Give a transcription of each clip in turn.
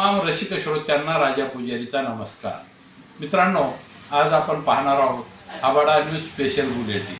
तमाम रसिक श्रोत्यांना राजा पुजारीचा नमस्कार. मित्रांनो आज आपण पाहणार आहोत आबाडा news special bulletin.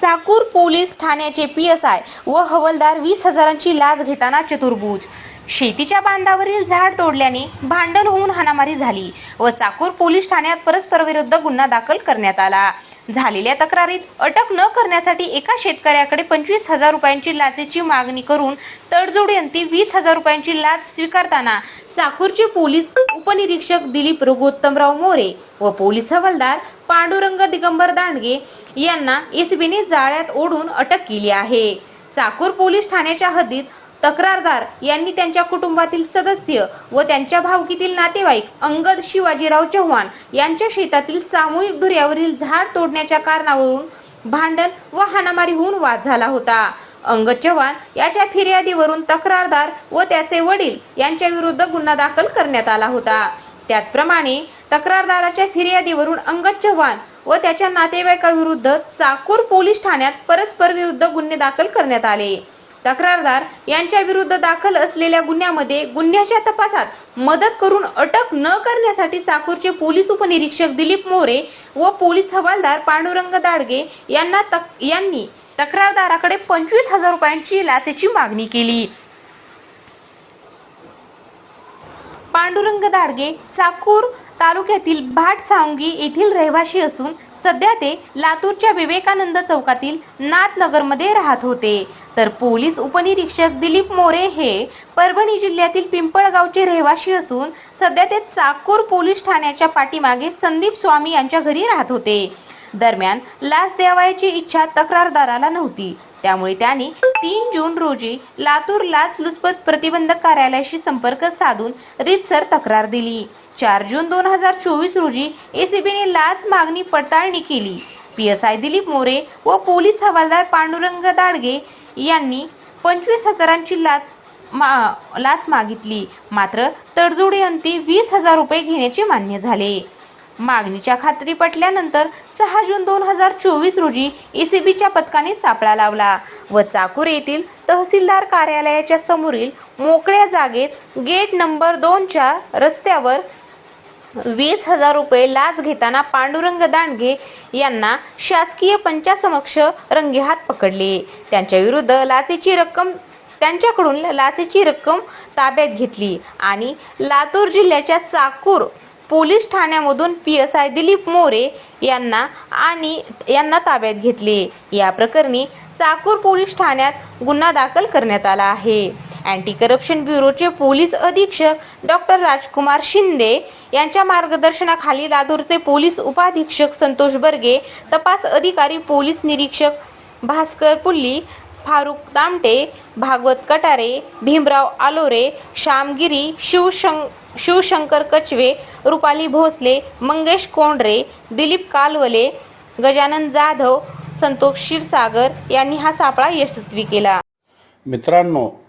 Chakur police ठाण्याचे पी एस आय व हवलदार वीस हजारांची लाच घेताना चतुर्भुज. शेतीच्या बांधावरील झाड तोडल्याने भांडण होऊन हाणामारी झाली व चाकूर पोलीस ठाण्यात परस्पर विरुद्ध गुन्हा दाखल करण्यात आला. झालेल्या तक्रारीत अटक न करण्यासाठी एका शेतकऱ्याकडे पंचवीस हजार रुपयांची लाचेची मागणी करून तडजोडी वीस हजार रुपयांची लाच स्वीकारताना चाकूरचे पोलीस उपनिरीक्षक दिलीप रघुत्तमराव मोरे व पोलीस हवालदार पांडुरंग दिगंबर दांडगे यांना एसीबीने जाळ्यात ओढून अटक केली आहे. चाकूर पोलीस ठाण्याच्या हद्दीत तक्रारदार यांनी त्यांच्या कुटुंबातील सदस्य व त्यांच्या भावकीतील नातेवाईक अंगद शिवाजीराव चव्हाण यांच्या शेतातील सामूहिक धुऱ्यावरील झाड तोडण्याच्या कारणावरून भांडण व हाणामारी होऊन वाद झाला होता. अंगद चव्हाण याच्या फिर्यादीवरून तक्रारदार व त्याचे वडील यांच्या विरुद्ध गुन्हा दाखल करण्यात आला होता. त्याचप्रमाणे तक्रारदाराच्या फिर्यादीवरून अंगद चव्हाण व त्याच्या नातेवाईकाविरुद्ध चाकूर पोलीस ठाण्यात परस्पर विरुद्ध गुन्हे दाखल करण्यात आले. तक्रारदार यांच्या विरुद्ध दाखल असलेल्या गुन्ह्यामध्ये गुन्ह्याच्या तपासात मदत करून अटक न करण्यासाठी चाकूरचे पोलीस उपनिरीक्षक दिलीप मोरे व पोलीस हवालदार पांडुरंग दाडगे यांना तक यांनी तक्रारदाराकडे पंचवीस हजार रुपयांची लाचेची मागणी केली. पांडुरंग दाडगे चाकूर तालुक्यातील भाट सावंगी येथील रहिवाशी असून सध्या ते लातूरच्या विवेकानंद चौकातील नाथनगरमध्ये राहत होते. तर पोलीस उपनिरीक्षक दिलीप मोरे हे परभणी जिल्ह्यातील पिंपळगावचे रहिवासी असून सध्या ते चाकूर पोलीस ठाण्याच्या पाठीमागे संदीप स्वामी यांच्या घरी राहत होते. दरम्यान लाच द्यावायची इच्छा तक्रारदाराला नव्हती. त्यामुळे त्यांनी तीन जून रोजी लातूर लाच लुचपत प्रतिबंधक कार्यालयाशी संपर्क साधून रितसर तक्रार दिली. चार जून दोन हजार चोवीस रोजी एसीबीने लाच मागणी पडताळणी केली. P S I Dilip More व पोलीस हवालदार पांडुरंग दाडगे यांनी पंचवीस हजारांची लाच मा, लाच मागितली. मात्र तडजोडी अंती वीस हजार रुपये घेण्याचे मान्य झाले. मागणीच्या खात्री पटल्यानंतर सहा जून दोन हजार चोवीस रोजी एसीबीच्या पथकाने सापळा लावला व चाकूर येथील तहसीलदार कार्यालयाच्या समोरील मोकळ्या जागेत गेट नंबर दोनच्या रस्त्यावर वीस हजार रुपये लाच घेताना पांडुरंग दांडगे यांना शासकीय पंचासमक्ष रंगेहात पकडले. त्यांच्या विरुद्ध लाचेची रक्कम त्यांच्याकडून लाचेची रक्कम ताब्यात घेतली आणि लातूर जिल्ह्याच्या Chakur police ठाण्यामधून P S I Dilip More यांना आणि यांना ताब्यात घेतले. या प्रकरणी चाकूर पोलीस ठाण्यात गुन्हा दाखल करण्यात आला आहे. अँटी करप्शन ब्युरोचे पोलीस अधीक्षक डॉक्टर राजकुमार शिंदे यांच्या मार्गदर्शनाखाली लातूरचे पोलीस उपाधीक्षक संतोष बर्गे तपास अधिकारी पोलीस निरीक्षक भास्कर पुल्ली फारुख दामटे भागवत कटारे भीमराव आलोरे श्यामगिरी शिवशं शिवशंकर कचवे रुपाली भोसले मंगेश कोंडरे दिलीप कालवले गजानन जाधव संतोष क्षीरसागर यांनी हा सापळा यशस्वी केला. मित्रांनो